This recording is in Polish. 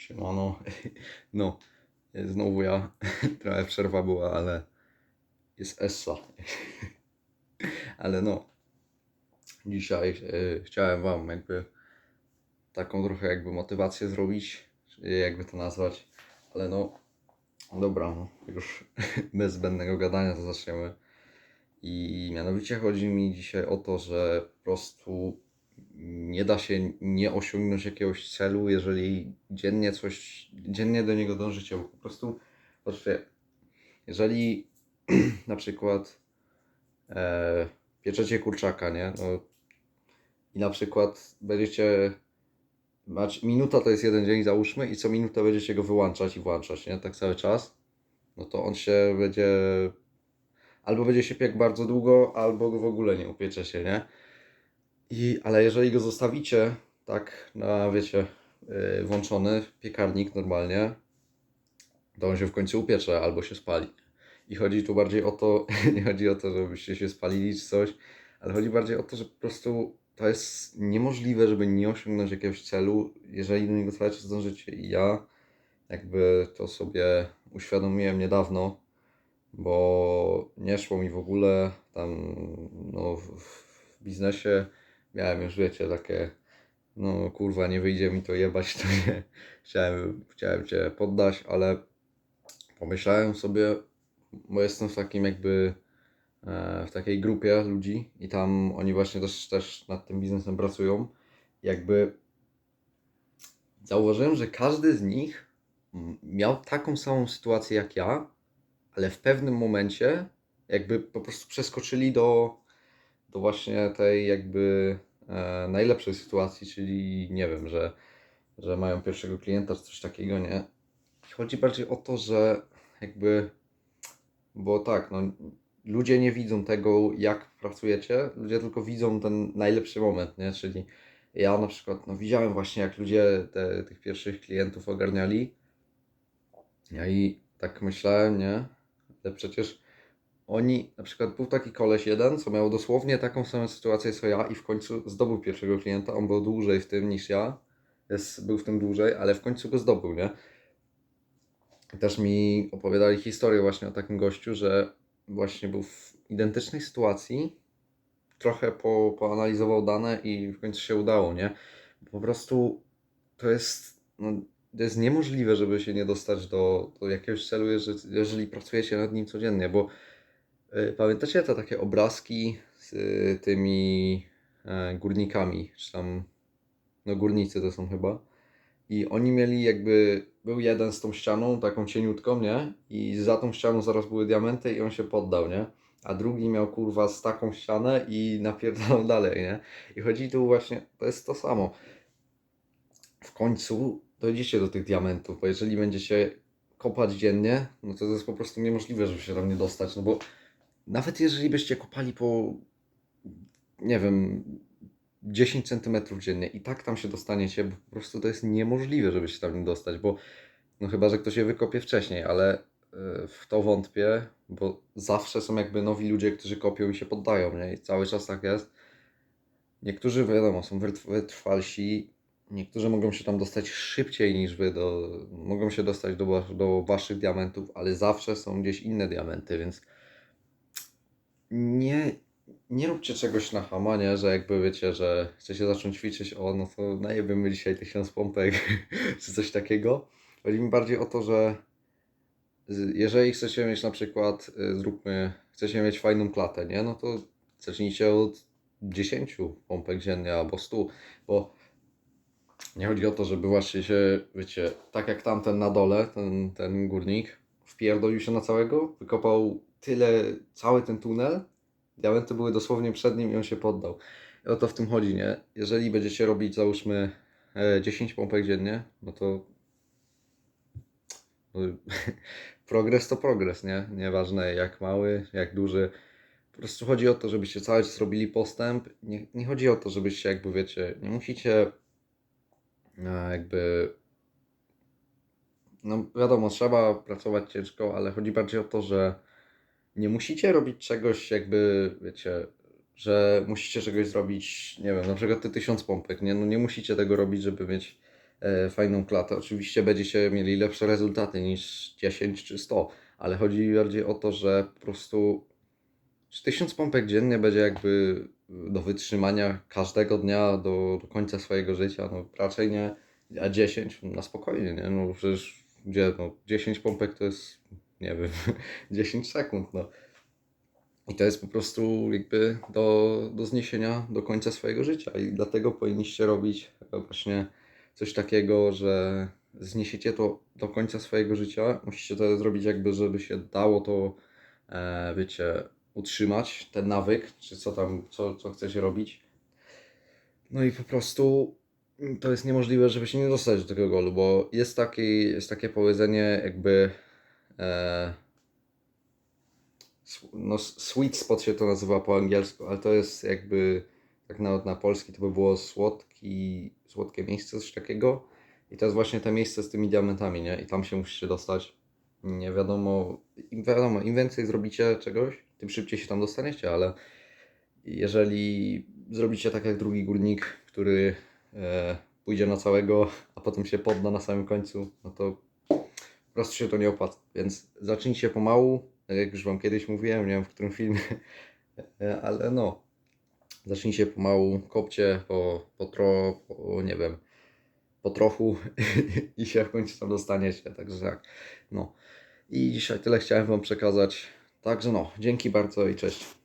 Siemano. No, znowu ja. Trochę przerwa była, ale jest Essa. Ale no, dzisiaj e, chciałem Wam jakby taką trochę jakby motywację zrobić, czy jakby to nazwać. Ale no, dobra, no, już bez zbędnego gadania to zaczniemy. I mianowicie chodzi mi dzisiaj o to, że po prostu nie da się nie osiągnąć jakiegoś celu, jeżeli dziennie coś, dziennie do niego dążycie. Bo po prostu, patrzcie, jeżeli na przykład e, pieczecie kurczaka, nie? No, I na przykład będziecie, macie, minuta to jest jeden dzień, załóżmy, i co minutę będziecie go wyłączać i włączać, nie? Tak cały czas, no to on się będzie, albo będzie się piekł bardzo długo, albo go w ogóle nie upieczecie, nie? I, ale jeżeli go zostawicie, tak, na wiecie, yy, włączony piekarnik normalnie, to on się w końcu upiecze albo się spali. I chodzi tu bardziej o to, nie chodzi o to, żebyście się spalili czy coś, ale chodzi bardziej o to, że po prostu to jest niemożliwe, żeby nie osiągnąć jakiegoś celu, jeżeli do niego cały czas dążycie. I ja jakby to sobie uświadomiłem niedawno, bo nie szło mi w ogóle tam no, w biznesie miałem już, wiecie, takie, no kurwa, nie wyjdzie mi to jebać, to nie. Chciałem, chciałem Cię poddać, ale pomyślałem sobie, bo jestem w takim jakby, e, w takiej grupie ludzi i tam oni właśnie też, też nad tym biznesem pracują. Jakby zauważyłem, że każdy z nich miał taką samą sytuację jak ja, ale w pewnym momencie jakby po prostu przeskoczyli do, do właśnie tej jakby e, najlepszej sytuacji, czyli nie wiem, że, że mają pierwszego klienta czy coś takiego, nie? Chodzi bardziej o to, że jakby, bo tak, no ludzie nie widzą tego, jak pracujecie, ludzie tylko widzą ten najlepszy moment, nie? Czyli ja na przykład, no widziałem właśnie, jak ludzie te, tych pierwszych klientów ogarniali, ja i tak myślałem, nie? Ale przecież oni, na przykład był taki koleś jeden, co miał dosłownie taką samą sytuację co ja i w końcu zdobył pierwszego klienta. On był dłużej w tym niż ja, jest, był w tym dłużej, ale w końcu go zdobył, nie? Też mi opowiadali historię właśnie o takim gościu, że właśnie był w identycznej sytuacji, trochę po, poanalizował dane i w końcu się udało, nie? Po prostu to jest, no, to jest niemożliwe, żeby się nie dostać do, do jakiegoś celu, jeżeli, pracujecie nad nim codziennie, bo pamiętacie te takie obrazki z y, tymi e, górnikami, czy tam, no górnicy to są chyba, i oni mieli jakby, był jeden z tą ścianą, taką cieniutką, nie? I za tą ścianą zaraz były diamenty i on się poddał, nie? A drugi miał kurwa z taką ścianę i napierdalał dalej, nie? I chodzi tu właśnie, to jest to samo. W końcu dojdziecie do tych diamentów, bo jeżeli będziecie kopać dziennie, no to jest po prostu niemożliwe, żeby się tam nie dostać, no bo nawet jeżeli byście kopali po, nie wiem, 10 cm dziennie i tak tam się dostaniecie, bo po prostu to jest niemożliwe, żeby się tam nie dostać, bo no chyba, że ktoś je wykopie wcześniej, ale y, w to wątpię, bo zawsze są jakby nowi ludzie, którzy kopią i się poddają, nie? I cały czas tak jest. Niektórzy, wiadomo, są wytr- wytrwalsi, niektórzy mogą się tam dostać szybciej niż wy, do, mogą się dostać do, do waszych diamentów, ale zawsze są gdzieś inne diamenty, więc nie, nie róbcie czegoś na hamanie, że jakby wiecie, że chcecie zacząć ćwiczyć, o no to najebiemy dzisiaj tysiąc pompek, czy coś takiego. Chodzi mi bardziej o to, że z- jeżeli chcecie mieć na przykład, y, zróbmy, chcecie mieć fajną klatę, nie? No to zacznijcie od 10 pompek dziennie albo 100, bo nie chodzi o to, żeby właśnie się, wiecie, tak jak tamten na dole, ten, ten górnik, wpierdolił się na całego, wykopał tyle, cały ten tunel, diamenty były dosłownie przed nim i on się poddał. I o to w tym chodzi, nie? Jeżeli będziecie robić, załóżmy, e, 10 pompek dziennie, no to no, progres to progres, nie? Nieważne jak mały, jak duży. Po prostu chodzi o to, żebyście cały czas robili postęp. Nie, nie chodzi o to, żebyście jakby, wiecie, nie musicie e, jakby no wiadomo, trzeba pracować ciężko, ale chodzi bardziej o to, że nie musicie robić czegoś jakby, wiecie, że musicie czegoś zrobić, nie wiem, na przykład te tysiąc pompek, nie? No nie musicie tego robić, żeby mieć e, fajną klatę. Oczywiście będziecie mieli lepsze rezultaty niż 10 czy 100, ale chodzi bardziej o to, że po prostu czy 1000 pompek dziennie będzie jakby do wytrzymania każdego dnia do, do końca swojego życia? No raczej nie, a 10 na spokojnie, nie? No przecież gdzie, no 10 pompek to jest, nie wiem, 10 sekund, no. I to jest po prostu jakby do, do zniesienia do końca swojego życia i dlatego powinniście robić właśnie coś takiego, że zniesiecie to do końca swojego życia. Musicie to zrobić jakby, żeby się dało to, e, wiecie, utrzymać, ten nawyk, czy co tam, co, co chcecie robić. No i po prostu to jest niemożliwe, żeby się nie dostać do tego golu, bo jest, taki, jest takie powiedzenie jakby e, no, sweet spot się to nazywa po angielsku, ale to jest jakby tak nawet na polski to by było słodki, słodkie miejsce, coś takiego. I to jest właśnie to miejsce z tymi diamentami, nie? I tam się musicie dostać. Nie wiadomo, im wiadomo, im więcej zrobicie czegoś, tym szybciej się tam dostaniecie, ale jeżeli zrobicie tak jak drugi górnik, który e, pójdzie na całego, a potem się podda na samym końcu, no to po prostu się to nie opłaca. Więc zacznijcie pomału, tak jak już Wam kiedyś mówiłem, nie wiem w którym filmie, ale no, zacznijcie pomału, kopcie po, po, tro, nie wiem, po trochu i się w końcu tam dostaniecie, także tak, no. I dzisiaj tyle chciałem Wam przekazać, także no, dzięki bardzo i cześć.